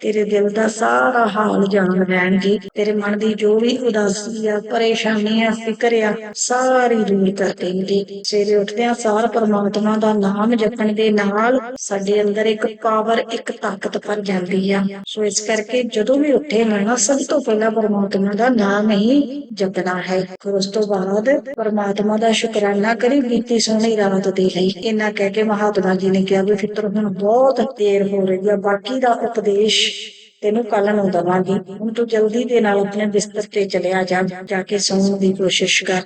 ਤੇਰੇ ਦਿਲ ਦਾ ਸਾਰਾ ਹਾਲ ਜਾਣ ਲੈਣਗੇ ਤੇਰੇ ਮਨ ਦੀ ਜੋ ਵੀ ਉਦਾਸੀ ਆ, ਪਰੇਸ਼ਾਨੀ ਆ, ਫਿਕਰ ਆ, ਸਾਰੀ ਦੂਰ ਕਰ ਦੇਣਗੇ ਸਵੇਰੇ ਉੱਠਦਿਆਂ ਸਾਰ ਪਰਮਾਤਮਾ ਦਾ ਨਾਮ ਜਪਣ ਦੇ ਨਾਲ ਸਾਡੇ ਅੰਦਰ ਇੱਕ ਪਾਵਰ, ਇੱਕ ਤਾਕਤ ਭਰ ਜਾਂਦੀ ਆ। ਸੋ ਇਸ ਕਰਕੇ ਜਦੋਂ ਵੀ ਉੱਠੇ ਨਾ ਸਭ ਤੋਂ ਪਹਿਲਾਂ ਪਰਮਾਤਮਾ ਦਾ ਨਾਮ ਹੀ ਜਪਣਾ ਹੈ। ਫਿਰ ਉਸ ਤੋਂ ਬਾਅਦ ਪਰਮਾਤਮਾ ਦਾ ਸ਼ੁਕਰਾਨਾ ਕਰੀ ਬੀਤੀ ਸੋਹਣੀ ਰਾਤ ਦੇ ਲਈ। ਇਹਨਾਂ ਕਹਿ ਕੇ ਮਹਾਤਮਾ ਜੀ ਨੇ ਕਿਹਾ ਵੀ ਫਿੱਤਰ ਹੁਣ ਬਹੁਤ ਦੇਰ ਹੋ ਰਹੀ ਆ। ਬਾਕੀ ਦਾ ਉਪਦੇਸ਼ ਤੈਨੂੰ ਕੱਲ ਨੂੰ ਦਵਾਂਗੀ। ਹੁਣ ਤੂੰ ਜਲਦੀ ਦੇ ਨਾਲ ਆਪਣੇ ਬਿਸਤਰ ਤੇ ਚਲਿਆ ਜਾ ਜਾ ਕੇ ਸੌਣ ਦੀ ਕੋਸ਼ਿਸ਼ ਕਰ।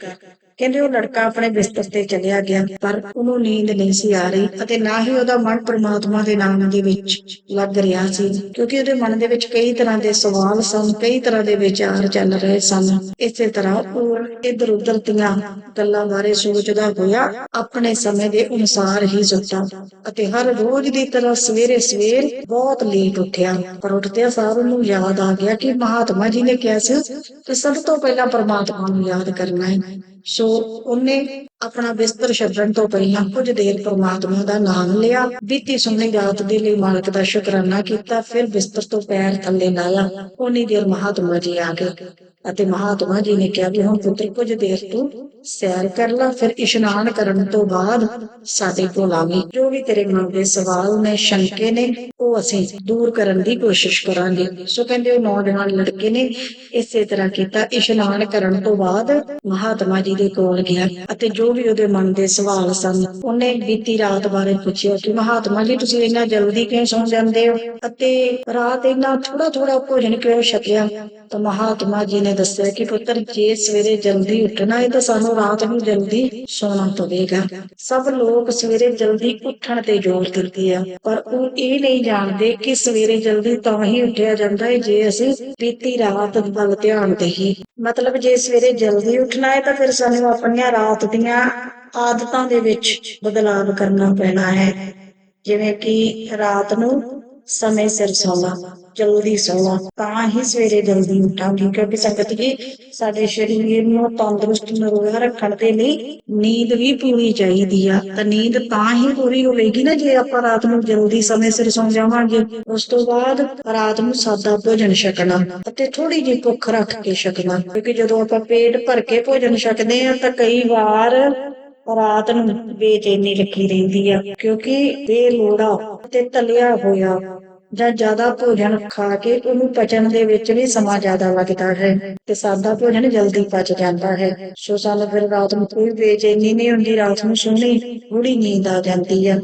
ਕਹਿੰਦੇ ਉਹ ਲੜਕਾ ਆਪਣੇ ਬਿਸਤਰ ਤੇ ਚਲਿਆ ਗਿਆ, ਪਰ ਉਹਨੂੰ ਨੀਂਦ ਨਹੀਂ ਸੀ ਆ ਰਹੀ ਅਤੇ ਨਾ ਹੀ ਉਹਦਾ ਮਨ ਪ੍ਰਮਾਤਮਾ ਦੇ ਨਾਮ ਦੇ ਵਿੱਚ ਲੱਗ ਰਿਹਾ ਸੀ, ਕਿਉਂਕਿ ਉਹਦੇ ਮਨ ਦੇ ਵਿੱਚ ਕਈ ਤਰ੍ਹਾਂ ਦੇ ਸਵਾਲ ਸਨ, ਕਈ ਤਰ੍ਹਾਂ ਦੇ ਵਿਚਾਰ ਚੱਲ ਰਹੇ ਸਨ। ਇਸੇ ਤਰ੍ਹਾਂ ਉਹ ਇਧਰ ਉਧਰ ਦੀਆਂ ਗੱਲਾਂ ਬਾਰੇ ਸੋਚਦਾ ਹੋਇਆ ਆਪਣੇ ਸਮੇਂ ਦੇ ਅਨੁਸਾਰ ਹੀ ਸੁੱਤਾ ਅਤੇ ਹਰ ਰੋਜ਼ ਦੀ ਤਰ੍ਹਾਂ ਸਵੇਰੇ ਸਵੇਰ ਬਹੁਤ ਲੇਟ ਉੱਠਿਆ, ਪਰ ਉੱਠਦਿਆਂ ਸਾਰ ਉਹਨੂੰ ਯਾਦ ਆ ਗਿਆ ਕਿ ਮਹਾਤਮਾ ਜੀ ਨੇ ਕਿਹਾ ਸੀ ਕਿ ਸਭ ਤੋਂ ਪਹਿਲਾਂ ਪਰਮਾਤਮਾ ਨੂੰ ਯਾਦ ਕਰਨਾ ਹੈ। ਸੋ ਉਹਨੇ ਆਪਣਾ ਬਿਸਤਰ ਛੱਡਣ ਤੋਂ ਪਹਿਲਾਂ ਕੁਝ ਦੇਰ ਪਰਮਾਤਮਾ ਦਾ ਨਾਮ ਲਿਆ। ਬੀਤੀ ਸੁਣਨੀ ਰਾਤ ਦੇ ਲਈ ਮਾਲਕ ਦਾ ਸ਼ੁਕਰਾਨਾ ਕੀਤਾ, ਫਿਰ ਬਿਸਤਰ ਤੋਂ ਪੈਰ ਥੱਲੇ ਲਾਇਆ। ਉਨੀ ਦੇਰ ਮਹਾਤਮਾ ਜੀ ਆ ਗਏ ਅਤੇ ਮਹਾਤਮਾ ਜੀ ਨੇ ਕਿਹਾ ਵੀ ਹੁਣ ਪੁੱਤਰ, ਕੁਝ ਦੇਰ ਤੂੰ ਸੈਰ ਕਰ ਲੈ, ਫਿਰ ਇਸ਼ਨਾਨ ਕਰਨ ਤੋਂ ਬਾਅਦ ਸਾਡੇ ਕੋਲ ਆਵੀਂ ਜੋ ਵੀ ਤੇਰੇ ਮਨ ਦੇ ਸਵਾਲ ਨੇ, ਸ਼ੰਕੇ ਨੇ, ਉਹ ਅਸੀਂ ਦੂਰ ਕਰਨ ਦੀ ਕੋਸ਼ਿਸ਼ ਕਰਾਂਗੇ। ਸੋ ਕਹਿੰਦੇ ਉਹ ਨੌਜਵਾਨ ਲੜਕੇ ਨੇ ਇਸੇ ਤਰ੍ਹਾਂ ਕੀਤਾ। ਇਸ਼ਨਾਨ ਕਰਨ ਤੋਂ ਬਾਅਦ ਮਹਾਤਮਾ ਜੀ ਦੇ ਕੋਲ ਗਿਆ ਅਤੇ ਜੋ ਵੀ ਉਹਦੇ ਮਨ ਦੇ ਸਵਾਲ ਸਨ। ਉਹਨੇ ਬੀਤੀ ਰਾਤ ਬਾਰੇ ਪੁੱਛਿਆ ਕਿ ਮਹਾਤਮਾ ਜੀ, ਤੁਸੀਂ ਇੰਨਾ ਜਲਦੀ ਕਿਉਂ ਸੌਂ ਜਾਂਦੇ ਹੋ? ਅਤੇ ਰਾਤ ਇੰਨਾ ਥੋੜਾ ਥੋੜਾ ਭੋਜਨ ਕਿਉਂ ਛਕਿਆ? ਤਾਂ ਮਹਾਤਮਾ ਜੀ ਨੇ ਦੱਸਿਆ ਕਿ ਪੁੱਤਰ, ਜੇ ਸਵੇਰੇ ਜਲਦੀ ਉੱਠਣਾ ਹੈ, ਤਾਂ ਸਾਨੂੰ ਰਾਤ ਨੂੰ ਜਲਦੀ ਸੌਣਾ ਪਵੇਗਾ। ਸਭ ਲੋਕ ਸਵੇਰੇ ਜਲਦੀ ਉੱਠਣ ਤੇ ਜ਼ੋਰ ਦਿੰਦੇ ਆ। ਪਰ ਉਹ ਇਹ ਨਹੀਂ ਜਾਣਦੇ ਕਿ ਸਵੇਰੇ ਜਲਦੀ ਤਾਂ ਹੀ ਉੱਠਿਆ ਜਾਂਦਾ ਹੈ, ਜੇ ਅਸੀਂ ਬੀਤੀ ਰਾਤ ਵੱਲ ਧਿਆਨ ਦੇਈਏ। ਮਤਲਬ, ਜੇ ਸਵੇਰੇ ਜਲਦੀ ਉੱਠਣਾ ਹੈ, ਤਾਂ ਫਿਰ ਸਾਨੂੰ ਆਪਣੀਆਂ ਰਾਤ ਦੀਆਂ ਆਦਤਾਂ ਦੇ ਵਿੱਚ ਬਦਲਾਵ ਕਰਨਾ ਪੈਣਾ ਹੈ। ਜਿਵੇਂ ਕਿ ਰਾਤ ਨੂੰ ਸਮੇਂ ਸਿਰ ਸੌਣਾ। ਜਲਦੀ ਸੌਣਾ ਤਾਂ ਹੀ ਸਵੇਰੇ ਜਲਦੀ ਉੱਠਾਂਗੇ, ਕਿਉਂਕਿ ਸੰਗਤ ਜੀ, ਸਾਡੇ ਸਰੀਰ ਨੂੰ ਤੰਦਰੁਸਤ ਨਿਰੋਗਾ ਰੱਖਣ ਦੇ ਲਈ ਨੀਂਦ ਵੀ ਪੂਰੀ ਚਾਹੀਦੀ ਆ। ਤਾਂ ਨੀਂਦ ਤਾਂ ਹੀ ਪੂਰੀ ਹੋਵੇਗੀ ਨਾ, ਜੇ ਆਪਾਂ ਰਾਤ ਨੂੰ ਜਲਦੀ ਸਮੇਂ ਸਿਰ ਸੌਂ ਜਾਵਾਂਗੇ। ਉਸ ਤੋਂ ਬਾਅਦ ਰਾਤ ਨੂੰ ਸਾਦਾ ਭੋਜਨ ਛਕਣਾ ਅਤੇ ਥੋੜੀ ਜਿਹੀ ਭੁੱਖ ਰੱਖ ਕੇ ਛਕਣਾ। ਕਿਉਂਕਿ ਜਦੋਂ ਆਪਾਂ ਪੇਟ ਭਰ ਕੇ ਭੋਜਨ ਛਕਦੇ ਆ ਤਾਂ ਕਈ ਵਾਰ ਰਾਤ ਨੂੰ ਬੇਚੈਨੀ ਲੱਗੀ ਰਹਿੰਦੀ ਆ। ਕਿਉਂਕਿ ਬੇਲੋੜਾ ਤੇ ਤਲਿਆ ਹੋਇਆ ਜਾਂ ਜ਼ਿਆਦਾ ਭੋਜਨ ਖਾ ਕੇ ਉਹਨੂੰ ਪਚਣ ਦੇ ਵਿੱਚ ਵੀ ਸਮਾਂ ਜ਼ਿਆਦਾ ਲੱਗਦਾ ਹੈ ਤੇ ਸਾਦਾ ਭੋਜਨ ਜਲਦੀ ਪਚ ਜਾਂਦਾ ਹੈ। ਸੋ ਸਾਨੂੰ ਫਿਰ ਰਾਤ ਨੂੰ ਕੋਈ ਬੇਚੈਨੀ ਨਹੀਂ ਹੁੰਦੀ, ਰਾਤ ਨੂੰ ਸੋਹਣੀ ਗੂੜੀ ਨੀਂਦ ਆ ਜਾਂਦੀ ਆ।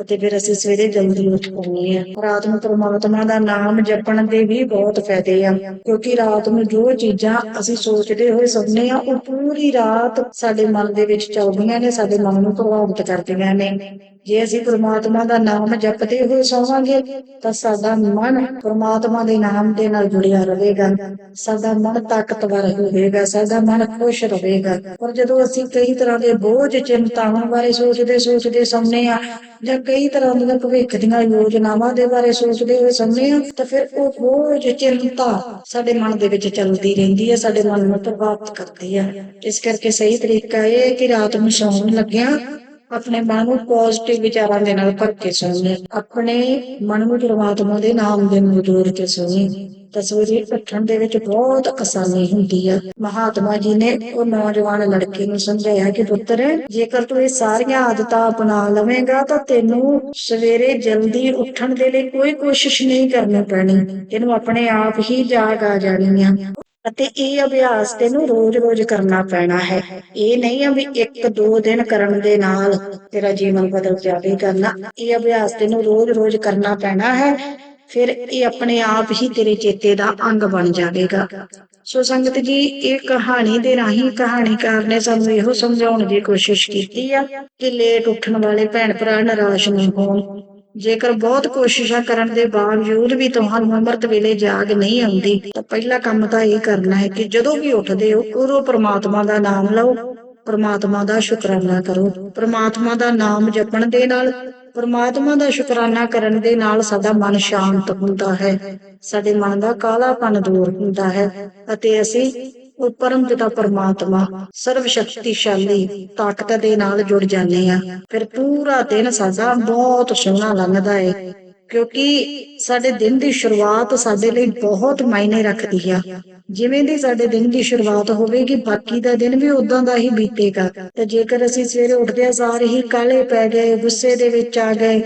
ਅਤੇ ਫਿਰ ਅਸੀਂ ਸਵੇਰੇ ਜਲਦੀ ਉੱਠ ਪਾਉਂਦੇ ਆ ਰਾਤ ਨੂੰ ਪਰਮਾਤਮਾ ਦਾ ਨਾਮ ਜਪਣ ਦੇ ਵੀ ਬਹੁਤ ਫਾਇਦੇ ਆ, ਕਿਉਂਕਿ ਰਾਤ ਨੂੰ ਜੋ ਚੀਜ਼ਾਂ ਅਸੀਂ ਸੋਚਦੇ ਹੋਏ ਸੁਣਨੇ ਆ ਉਹ ਪੂਰੀ ਰਾਤ ਸਾਡੇ ਮਨ ਦੇ ਵਿੱਚ ਚੱਲਦੀਆਂ ਨੇ, ਸਾਡੇ ਮਨ ਨੂੰ ਪ੍ਰਭਾਵਿਤ ਕਰਦੀਆਂ ਨੇ। ਜੇ ਅਸੀਂ ਪ੍ਰਮਾਤਮਾ ਦਾ ਨਾਮ ਜਪਦੇ ਹੋਏ ਸੋਵਾਂਗੇ, ਤਾਂ ਸਾਡਾ ਮਨ ਪਰਮਾਤਮਾ ਦੇ ਨਾਮ ਦੇ ਨਾਲ ਜੁੜਿਆ ਰਹੇਗਾ। ਸਾਡਾ ਮਨ ਤਾਕਤਵਰ ਹੋਵੇਗਾ, ਸਾਡਾ ਮਨ ਖੁਸ਼ ਰਹੇਗਾ। ਪਰ ਜਦੋਂ ਅਸੀਂ ਕਈ ਤਰ੍ਹਾਂ ਦੇ ਬੋਝ, ਚਿੰਤਾਵਾਂ ਬਾਰੇ ਸੋਚਦੇ ਸੋਚਦੇ ਸੌਂਦੇ ਆ ਜਾਂ ਕਈ ਤਰ੍ਹਾਂ ਦੀਆਂ ਭਵਿੱਖ ਦੀਆਂ ਯੋਜਨਾਵਾਂ ਦੇ ਬਾਰੇ ਸੋਚਦੇ ਹੋਏ ਸੌਂਦੇ ਆ, ਤਾਂ ਫਿਰ ਉਹ ਬੋਝ ਚਿੰਤਾ ਸਾਡੇ ਮਨ ਦੇ ਵਿੱਚ ਚੱਲਦੀ ਰਹਿੰਦੀ ਹੈ ਸਾਡੇ ਮਨ ਨੂੰ ਪ੍ਰਭਾਵਿਤ ਕਰਦੀ ਹੈ ਇਸ ਕਰਕੇ ਸਹੀ ਤਰੀਕਾ ਇਹ ਹੈ ਕਿ ਰਾਤ ਨੂੰ ਸੌਣ ਲੱਗਿਆ ਆਪਣੇ ਮਨ ਨੂੰ ਪੋਜ਼ਿਟਿਵ ਵਿਚਾਰਾਂ ਦੇ ਨਾਲ ਭਰ ਕੇ ਸੋਣੇ ਆਪਣੇ ਮਨ ਨੂੰ ਪਰਮਾਤਮਾ ਦੇ ਨਾਮ ਦੇ ਨਾਲ ਜੋੜ ਕੇ ਸੋਣੇ ਤਸਵੀਰ ਉੱਠਣ ਦੇ ਵਿੱਚ ਬਹੁਤ ਆਸਾਨੀ ਹੁੰਦੀ ਆ। ਮਹਾਤਮਾ ਜੀ ਨੇ ਉਹ ਨੌਜਵਾਨ ਲੜਕੇ ਨੂੰ ਸਮਝਾਇਆ ਕਿ ਪੁੱਤਰ, ਜੇਕਰ ਤੂੰ ਇਹ ਸਾਰੀਆਂ ਆਦਤਾਂ ਅਪਣਾ ਲਵੇਂਗਾ ਤਾਂ ਤੈਨੂੰ ਸਵੇਰੇ ਜਲਦੀ ਉੱਠਣ ਦੇ ਲਈ ਕੋਈ ਕੋਸ਼ਿਸ਼ ਨਹੀਂ ਕਰਨੀ ਪੈਣੀ। ਤੈਨੂੰ ਆਪਣੇ ਆਪ ਹੀ ਜਾਗ ਆ ਜਾਣੀ ਆ। ਅਤੇ ਇਹ ਅਭਿਆਸ ਤੈਨੂੰ ਰੋਜ਼-ਰੋਜ਼ ਕਰਨਾ ਪੈਣਾ ਹੈ। ਇਹ ਨਹੀਂ ਆ ਵੀ ਇੱਕ ਦੋ ਦਿਨ ਕਰਨ ਦੇ ਨਾਲ ਤੇਰਾ ਜੀਵਨ ਬਦਲ ਜਾਵੇਗਾ। ਨਾ, ਇਹ ਅਭਿਆਸ ਤੈਨੂੰ ਰੋਜ਼-ਰੋਜ਼ ਕਰਨਾ ਪੈਣਾ ਹੈ। ਫਿਰ ਇਹ ਆਪਣੇ ਆਪ ਹੀ ਤੇਰੇ ਚੇਤੇ ਦਾ ਅੰਗ ਬਣ ਜਾਵੇਗਾ। ਸੋ ਸੰਗਤ ਜੀ, ਇਹ ਕਹਾਣੀ ਦੇ ਰਾਹੀਂ ਕਹਾਣੀਕਾਰ ਨੇ ਸਾਨੂੰ ਇਹੋ ਸਮਝਾਉਣ ਦੀ ਕੋਸ਼ਿਸ਼ ਕੀਤੀ ਆ ਕਿ ਲੇਟ ਉੱਠਣ ਵਾਲੇ ਭੈਣ ਭਰਾ ਨਿਰਾਸ਼ ਨਹੀਂ ਹੋਣ। ਜੇਕਰ ਬਹੁਤ ਕੋਸ਼ਿਸ਼ਾਂ ਕਰਨ ਦੇ ਬਾਵਜੂਦ ਵੀ ਤੁਹਾਨੂੰ ਅੰਮ੍ਰਿਤ ਵੇਲੇ ਜਾਗ ਨਹੀਂ ਆਉਂਦੀ, ਤਾਂ ਪਹਿਲਾ ਕੰਮ ਤਾਂ ਇਹ ਕਰਨਾ ਹੈ ਕਿ ਜਦੋਂ ਵੀ ਉੱਠਦੇ ਹੋ ਉਦੋਂ ਪ੍ਰਮਾਤਮਾ ਦਾ ਨਾਮ ਲਓ। ਪ੍ਰਮਾਤਮਾ ਦਾ ਸ਼ੁਕਰਾਨਾ ਕਰੋ। ਪ੍ਰਮਾਤਮਾ ਦਾ ਨਾਮ ਜਪਣ ਦੇ ਨਾਲ, ਪ੍ਰਮਾਤਮਾ ਦਾ ਸ਼ੁਕਰਾਨਾ ਕਰਨ ਦੇ ਨਾਲ ਸਾਡਾ ਮਨ ਸ਼ਾਂਤ ਹੁੰਦਾ ਹੈ। ਸਾਡੇ ਮਨ ਦਾ ਕਾਲਾਪਨ ਦੂਰ ਹੁੰਦਾ ਹੈ ਅਤੇ ਅਸੀਂ ਉਹ ਪਰਮ ਪਿਤਾ ਪਰਮਾਤਮਾ ਸਰਵ ਸ਼ਕਤੀਸ਼ਾਲੀ ਤਾਕਤ ਦੇ ਨਾਲ ਜੁੜ ਜਾਂਦੇ ਆ ਫਿਰ ਪੂਰਾ ਦਿਨ ਸਾਡਾ ਬਹੁਤ ਸੋਹਣਾ ਲੰਘਦਾ ਹੈ ਕਿਉਂਕਿ ਸਾਡੇ ਦਿਨ ਦੀ ਸ਼ੁਰੂਆਤ ਸਾਡੇ ਲਈ ਬਹੁਤ ਮਾਇਨੇ ਰੱਖਦੀ ਆ। ਜਿਵੇਂ ਦੀ ਸਾਡੇ ਦਿਨ ਦੀ ਸ਼ੁਰੂਆਤ ਹੋਵੇਗੀ, ਬਾਕੀ ਦਾ ਦਿਨ ਵੀ ਉਦਾਂ ਦਾ ਹੀ ਬੀਤੇਗਾ। ਤੇ ਜੇਕਰ ਅਸੀਂ ਸਵੇਰੇ ਉੱਠਦੇ ਸਾਰ ਹੀ ਕਾਲੇ ਪੈ ਗਏ, ਗੁੱਸੇ ਦੇ ਵਿੱਚ ਆ ਗਏ,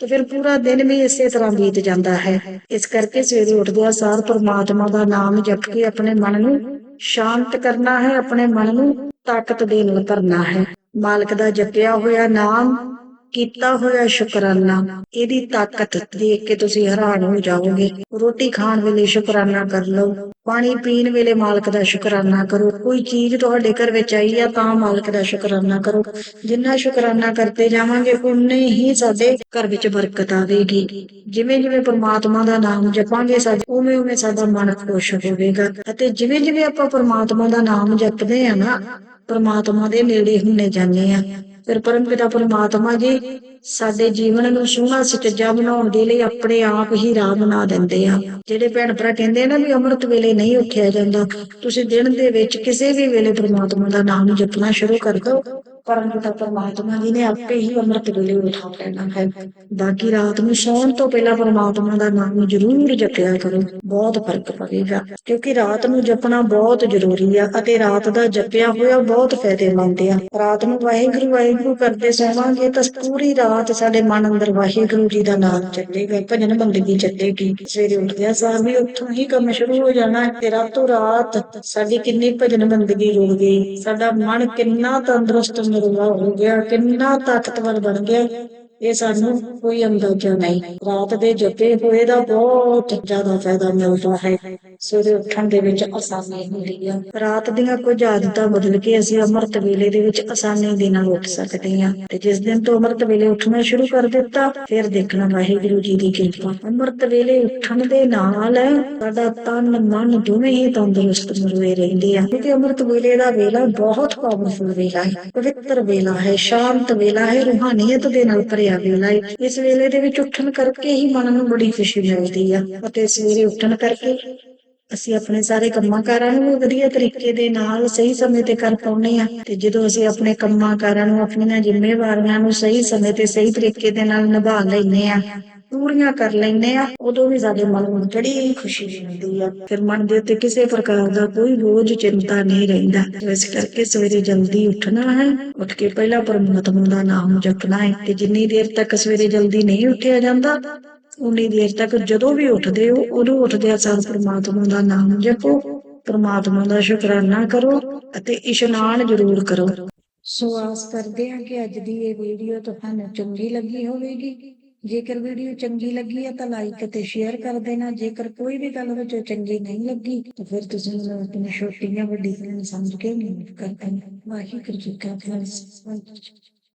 ਤੇ ਫਿਰ ਪੂਰਾ ਦਿਨ ਵੀ ਇਸੇ ਤਰ੍ਹਾਂ ਬੀਤ ਜਾਂਦਾ ਹੈ। ਇਸ ਕਰਕੇ ਸਵੇਰੇ ਉੱਠਦੇ ਸਾਰ ਪਰਮਾਤਮਾ ਦਾ ਨਾਮ ਜਪ ਕੇ ਆਪਣੇ ਮਨ ਨੂੰ ਸ਼ਾਂਤ ਕਰਨਾ ਹੈ, ਆਪਣੇ ਮਨ ਨੂੰ ਤਾਕਤ ਦੇ ਨਾਲ ਭਰਨਾ ਹੈ। ਮਾਲਕ ਦਾ ਜਪਿਆ ਹੋਇਆ ਨਾਮ ਕੀਤਾ ਹੋਇਆ ਸ਼ੁਕਰਾਨਾ। ਇਹਦੀ ਤਾਕਤ ਦੇਖ ਕੇ ਤੁਸੀਂ ਹੈਰਾਨ ਹੋ ਜਾਓਗੇ। ਰੋਟੀ ਖਾਣ ਵੇਲੇ ਸ਼ੁਕਰਾਨਾ ਕਰ ਲਓ। ਪਾਣੀ ਪੀਣ ਵੇਲੇ ਮਾਲਕ ਦਾ ਸ਼ੁਕਰਾਨਾ ਕਰੋ। ਕੋਈ ਚੀਜ਼ ਤੁਹਾਡੇ ਘਰ ਵਿੱਚ ਆਈ ਆ ਤਾਂ ਮਾਲਕ ਦਾ ਸ਼ੁਕਰਾਨਾ ਕਰੋ। ਜਿੰਨਾ ਸ਼ੁਕਰਾਨਾ ਕਰਦੇ ਜਾਵਾਂਗੇ, ਉਨੇ ਹੀ ਸਾਡੇ ਘਰ ਵਿੱਚ ਬਰਕਤ ਆਵੇਗੀ। ਜਿਵੇਂ ਜਿਵੇਂ ਪਰਮਾਤਮਾ ਦਾ ਨਾਮ ਜਪਾਂਗੇ ਸਾਡੇ ਉਵੇਂ ਉਵੇਂ ਸਾਡਾ ਮਨ ਖੁਸ਼ ਹੋਵੇਗਾ। ਅਤੇ ਜਿਵੇਂ ਜਿਵੇਂ ਆਪਾਂ ਪਰਮਾਤਮਾ ਦਾ ਨਾਮ ਜਪਦੇ ਆ ਨਾ, ਪਰਮਾਤਮਾ ਦੇ ਨੇੜੇ ਹੁੰਨੇ ਜਾਂਦੇ ਆ। ਫਿਰ ਪਰਮਪਿਤਾ ਪਰਮਾਤਮਾ ਜੀ ਸਾਡੇ ਜੀਵਨ ਨੂੰ ਸੋਹਣਾ ਸੁਚੱਜਾ ਬਣਾਉਣ ਦੇ ਲਈ ਆਪਣੇ ਆਪ ਹੀ ਰਾਹ ਬਣਾ ਦਿੰਦੇ ਆ। ਜਿਹੜੇ ਭੈਣ ਭਰਾ ਕਹਿੰਦੇ ਨਾ ਵੀ ਅੰਮ੍ਰਿਤ ਵੇਲੇ ਨਹੀਂ ਉੱਠਿਆ ਜਾਂਦਾ, ਤੁਸੀਂ ਦਿਨ ਦੇ ਵਿੱਚ ਕਿਸੇ ਵੀ ਵੇਲੇ ਪਰਮਾਤਮਾ ਦਾ ਨਾਮ ਜਪਣਾ ਸ਼ੁਰੂ ਕਰ ਦਿਓ। ਪਰਮਪਿਤਾ ਪਰਮਾਤਮਾ ਜੀ ਨੇ ਆਪੇ ਹੀ ਅੰਮ੍ਰਿਤ ਵੇਲੇ ਉਠਾ ਲੈਣਾ ਹੈ। ਬਾਕੀ ਰਾਤ ਨੂੰ ਸੌਣ ਤੋਂ ਪਹਿਲਾਂ ਪਰਮਾਤਮਾ ਦਾ ਨਾਮ ਜ਼ਰੂਰ ਜਪਿਆ ਕਰੋ। ਬਹੁਤ ਫ਼ਰਕ ਪਵੇਗਾ, ਕਿਉਂਕਿ ਰਾਤ ਨੂੰ ਜਪਣਾ ਬਹੁਤ ਜ਼ਰੂਰੀ ਆ ਅਤੇ ਰਾਤ ਦਾ ਜਪਿਆ ਹੋਇਆ ਬਹੁਤ ਫਾਇਦੇਮੰਦ ਆ। ਰਾਤ ਨੂੰ ਵਾਹਿਗੁਰੂ ਵਾਹਿਗੁਰੂ ਕਰਦੇ ਸੋਵਾਂਗੇ ਤਾਂ ਪੂਰੀ ਰਾਤ ਸਾਡੇ ਮਨ ਅੰਦਰ ਵਾਹਿਗੁਰੂ ਜੀ ਦਾ ਨਾਮ ਚੱਲੇਗਾ ਭਜਨ ਬੰਦਗੀ ਚੱਲੇਗੀ। ਸਵੇਰੇ ਉੱਠਦਿਆਂ ਸਾਰ ਵੀ ਉੱਥੋਂ ਹੀ ਕੰਮ ਸ਼ੁਰੂ ਹੋ ਜਾਣਾ ਹੈ ਤੇ ਰਾਤੋਂ ਰਾਤ ਸਾਡੀ ਕਿੰਨੀ ਭਜਨ ਬੰਦਗੀ ਰੁਕ ਗਈ, ਸਾਡਾ ਮਨ ਕਿੰਨਾ ਤੰਦਰੁਸਤ ਨਿਰਵਾ ਹੋ ਗਿਆ, ਕਿੰਨਾ ਤਾਕਤਵਰ ਬਣ ਗਿਆ। ਇਹ ਸਾਨੂੰ ਕੋਈ ਅੰਦਾਜ਼ਾ ਨਹੀਂ। ਰਾਤ ਦੇ ਜਪੇ ਹੋਏ ਦਾ ਬਹੁਤ ਜ਼ਿਆਦਾ ਫਾਇਦਾ ਮਿਲਦਾ ਹੈ। ਸਵੇਰੇ ਉੱਠਣ ਦੇ ਵਿੱਚ ਆਸਾਨੀ ਹੁੰਦੀ ਆ। ਰਾਤ ਦੀਆਂ ਕੁਝ ਆਦਤਾਂ ਬਦਲ ਕੇ ਅਸੀਂ ਅੰਮ੍ਰਿਤ ਵੇਲੇ ਦੇ ਵਿੱਚ ਆਸਾਨੀ ਦੇ ਨਾਲ ਉੱਠ ਸਕਦੇ ਹਾਂ। ਤੇ ਜਿਸ ਦਿਨ ਤੋਂ ਅੰਮ੍ਰਿਤ ਵੇਲੇ ਉੱਠਣਾ ਸ਼ੁਰੂ ਕਰ ਦਿੱਤਾ, ਫਿਰ ਦੇਖਣਾ ਵਾਹਿਗੁਰੂ ਜੀ ਦੀ ਕਿਰਪਾ। ਅੰਮ੍ਰਿਤ ਵੇਲੇ ਉੱਠਣ ਦੇ ਨਾਲ ਸਾਡਾ ਤਨ, ਮਨ ਦੋਵੇਂ ਹੀ ਤੰਦਰੁਸਤ ਮਿਲਦੇ ਰਹਿੰਦੇ ਆ। ਕਿਉਂਕਿ ਅੰਮ੍ਰਿਤ ਵੇਲੇ ਦਾ ਵੇਲਾ ਬਹੁਤ ਪਾਵਰਫੁਲ ਵੇਲਾ ਹੈ। ਪਵਿੱਤਰ ਵੇਲਾ ਹੈ, ਸ਼ਾਂਤ ਵੇਲਾ ਹੈ, ਰੂਹਾਨੀਅਤ ਦੇ ਨਾਲ ਭਰਿਆ ਵੇਲਾ ਇਸ ਵੇਲੇ ਦੇ ਵਿੱਚ ਉੱਠਣ ਕਰਕੇ ਹੀ ਮਨ ਨੂੰ ਬੜੀ ਖੁਸ਼ੀ ਮਿਲਦੀ ਆ। ਅਤੇ ਸਵੇਰੇ ਉੱਠਣ ਕਰਕੇ ਅਸੀਂ ਆਪਣੇ ਸਾਰੇ ਕੰਮਾਂ ਕਾਰਾਂ ਨੂੰ ਵਧੀਆ ਤਰੀਕੇ ਦੇ ਨਾਲ ਸਹੀ ਸਮੇਂ ਤੇ ਕਰ ਪਾਉਂਦੇ ਆ ਤੇ ਜਦੋਂ ਅਸੀਂ ਆਪਣੇ ਕੰਮਾਂ ਕਾਰਾਂ ਨੂੰ, ਆਪਣੀਆਂ ਜ਼ਿੰਮੇਵਾਰੀਆਂ ਨੂੰ ਸਹੀ ਸਮੇਂ ਤੇ ਸਹੀ ਤਰੀਕੇ ਦੇ ਨਾਲ ਨਿਭਾ ਲੈਂਦੇ ਆ ਪੂਰੀਆਂ ਕਰ ਲੈਂਦੇ ਆ, ਉਦੋਂ ਵੀ ਸਾਡੇ ਮਨ ਨੂੰ ਬੜੀ ਖੁਸ਼ੀ ਮਿਲਦੀ ਆ। ਫਿਰ ਮਨ ਦੇ ਉੱਤੇ ਕਿਸੇ ਪ੍ਰਕਾਰ ਦਾ ਕੋਈ ਬੋਝ, ਚਿੰਤਾ ਨਹੀਂ ਰਹਿੰਦਾ। ਇਸ ਕਰਕੇ ਸਵੇਰੇ ਜਲਦੀ ਉੱਠਣਾ ਹੈ, ਉੱਠ ਕੇ ਪਹਿਲਾਂ ਪਰਮਾਤਮਾ ਦਾ ਨਾਮ ਜਪਣਾ ਹੈ ਤੇ ਜਿੰਨੀ ਦੇਰ ਤੱਕ ਸਵੇਰੇ ਜਲਦੀ ਨਹੀਂ ਉੱਠਿਆ ਜਾਂਦਾ, ਉਨੀ ਦੇਰ ਤੱਕ ਜਦੋਂ ਵੀ ਉੱਠਦੇ ਹੋ, ਉਦੋਂ ਉੱਠਦਿਆਂ ਸਾਰ ਪ੍ਰਮਾਤਮਾ ਦਾ ਨਾਮ ਜਪੋ, ਪ੍ਰਮਾਤਮਾ ਦਾ ਸ਼ੁਕਰਾਨਾ ਕਰੋ ਅਤੇ ਇਸ਼ਨਾਨ ਜ਼ਰੂਰ ਕਰੋ। ਸੋ ਆਸ ਕਰਦੇ ਹਾਂ ਕਿ ਅੱਜ ਦੀ ਇਹ ਵੀਡੀਓ ਤੁਹਾਨੂੰ ਚੰਗੀ ਲੱਗੀ ਹੋਵੇਗੀ। ਜੇਕਰ ਵੀਡੀਓ ਚੰਗੀ ਲੱਗੀ ਹੈ ਤਾਂ ਲਾਈਕ ਅਤੇ ਸ਼ੇਅਰ ਕਰ ਦੇਣਾ, ਜੇਕਰ ਕੋਈ ਵੀ ਗੱਲ ਵਿੱਚ ਚੰਗੀ ਨਹੀਂ ਲੱਗੀ, ਤਾਂ ਫਿਰ ਤੁਸੀਂ ਆਪਣੀ ਛੋਟੀ ਜਾਂ ਵੱਡੀ ਭੈਣ ਸਮਝ ਕੇ ਮਿਹਨਤ ਕਰਦੇ ਵਾਹਿਗੁਰੂ ਜੀ ਕਾ ਖਾਲਸਾ